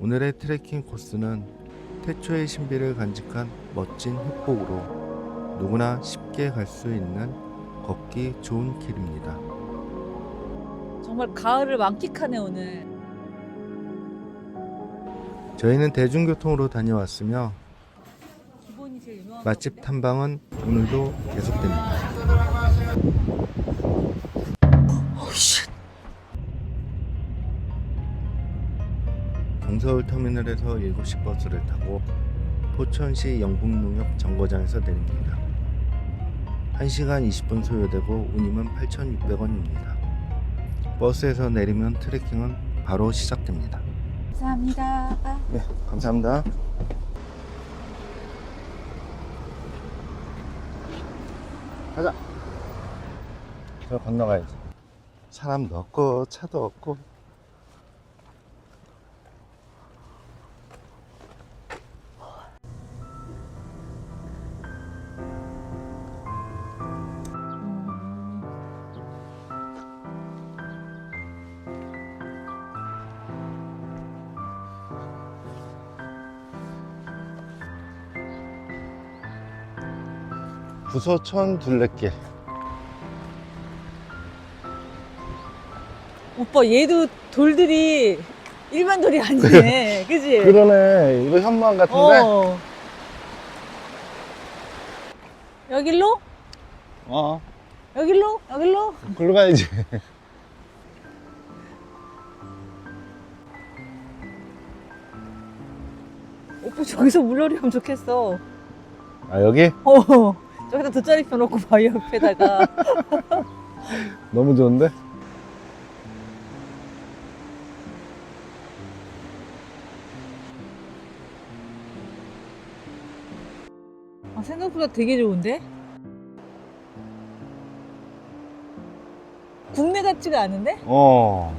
오늘의 트레킹 코스는 태초의 신비를 간직한 멋진 흑복으로 누구나 쉽게 갈 수 있는 걷기 좋은 길입니다. 정말 가을을 만끽하네 오늘. 저희는 대중교통으로 다녀왔으며 맛집. 탐방은 오늘도 계속됩니다. 동서울 터미널에서 7시 버스를 타고 포천시 영북농협 정거장에서 내립니다. 1시간 20분 소요되고 운임은 8,600원입니다. 버스에서 내리면 트레킹은 바로 시작됩니다. 감사합니다. 아, 네, 감사합니다. 가자. 저 건너가야지. 사람도 없고 차도 없고. 부서천 둘레길. 오빠 얘도 돌들이 일반 돌이 아니네. 그지? 그러네. 이거 현무암 같은데. 어. 여길로? 어. 여길로? 여길로? 글로 가야지. 오빠 저기서 물놀이 하면 좋겠어. 아 여기 어. 저기다 돗자리 펴놓고 바위 옆에다가. 너무 좋은데. 아, 생각보다 되게 좋은데? 국내 같지가 않은데? 어.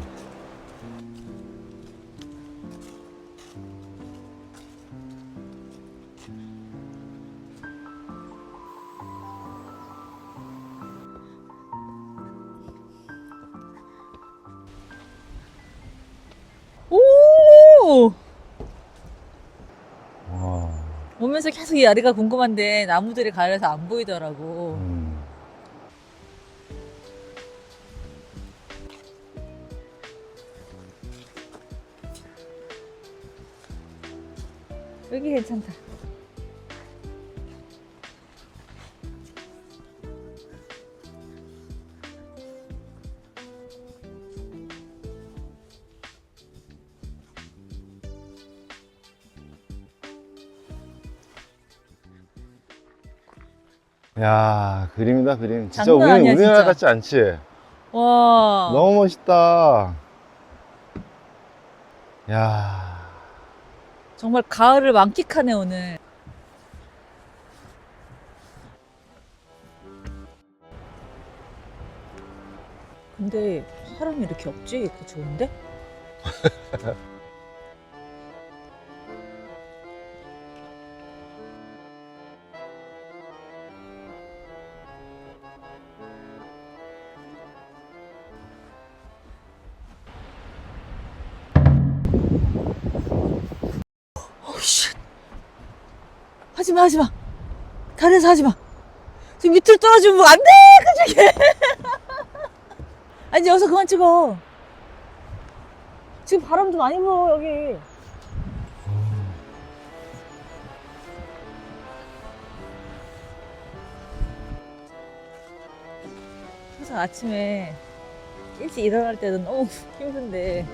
오면서 계속 이 아리가 궁금한데 나무들이 가려서 안 보이더라고. 음. 여기 괜찮다. 야 그림이다 그림. 진짜 장난 우리 아니야, 우리나라 진짜. 같지 않지? 와. 너무 멋있다. 야. 정말 가을을 만끽하네 오늘. 근데 사람이 이렇게 없지? 이렇게 좋은데? 하지마, 하지마. 다리에서 하지마. 지금 밑으로 떨어지면 뭐 안 돼! 그쪽에! 아니, 여기서 그만 찍어. 지금 바람도 많이 불어, 여기. 항상 아침에 일찍 일어날 때는 너무 힘든데,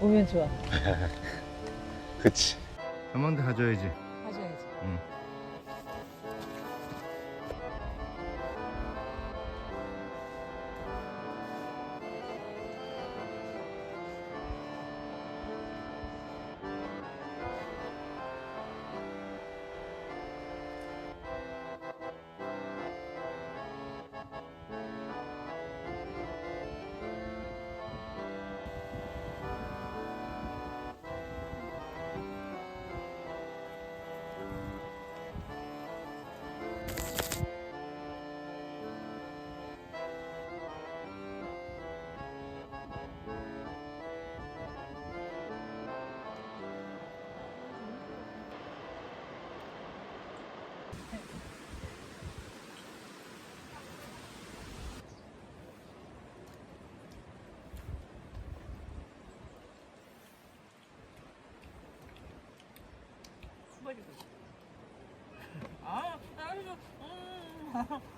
오면 좋아. 그치. 한번더 가져야지. 하셔야지. 응. 아, 아이고, 음, 음.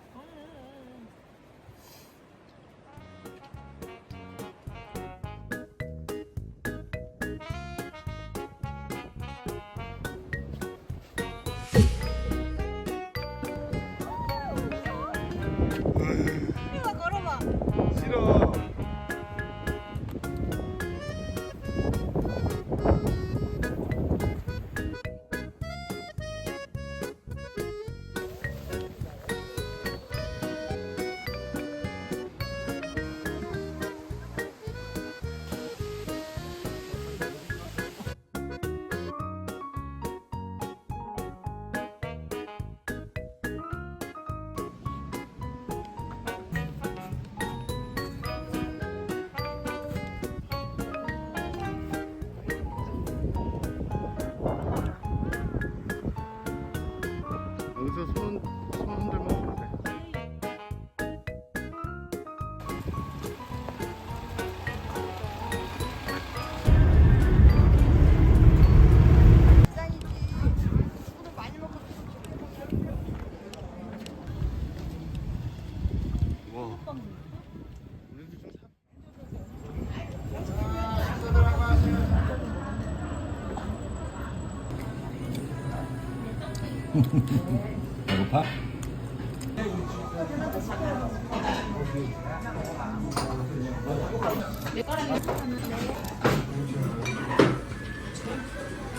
배고파?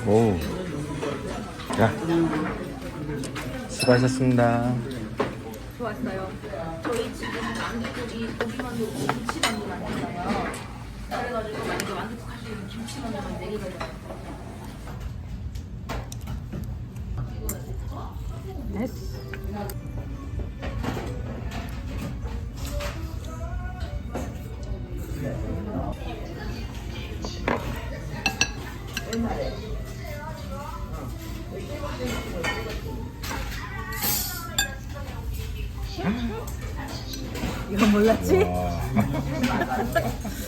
오. 자. 수고하셨습니다. 좋았어요. 지금 만두국이 고기만두 김치만두 만들어요. 그래가지고 만두 만두국 할 수 있는 김치만두만 네 개가 들어요. 이건 몰랐지? 와.